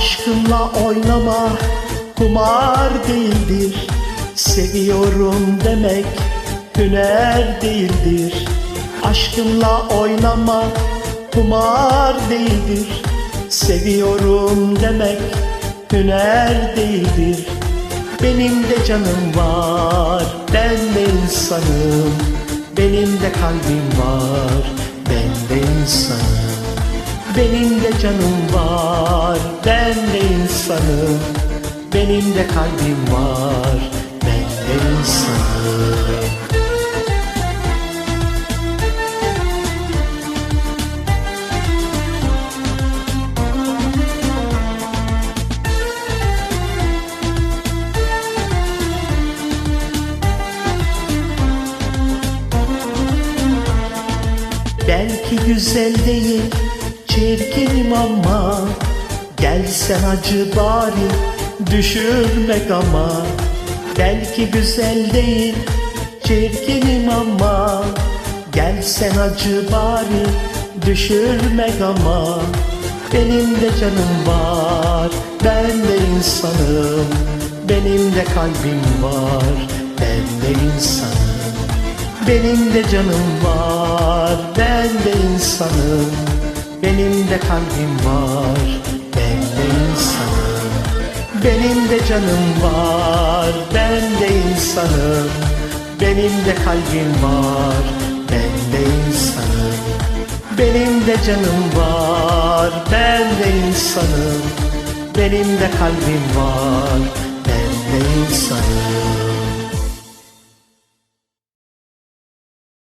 Aşkımla oynama kumar değildir. Seviyorum demek hüner değildir. Aşkımla oynama kumar değildir. Seviyorum demek hüner değildir. Benim de canım var ben de insanım. Benim de kalbim var ben de insanım benim de canım var, ben de insanım. Benim de kalbim var, ben de insanım. Belki güzel değil, çirkinim ama Gelsen acı bari, düşürmek ama Belki güzel değil, çirkinim ama Gelsen acı bari, düşürmek ama Benim de canım var, ben de insanım Benim de kalbim var, ben de insanım benim de canım var, ben de insanım. Benim de kalbim var, ben de insanım. Benim de canım var, ben de insanım. Benim de kalbim var, ben de insanım. Benim de canım var, ben de insanım. Benim de kalbim var, ben de insanım.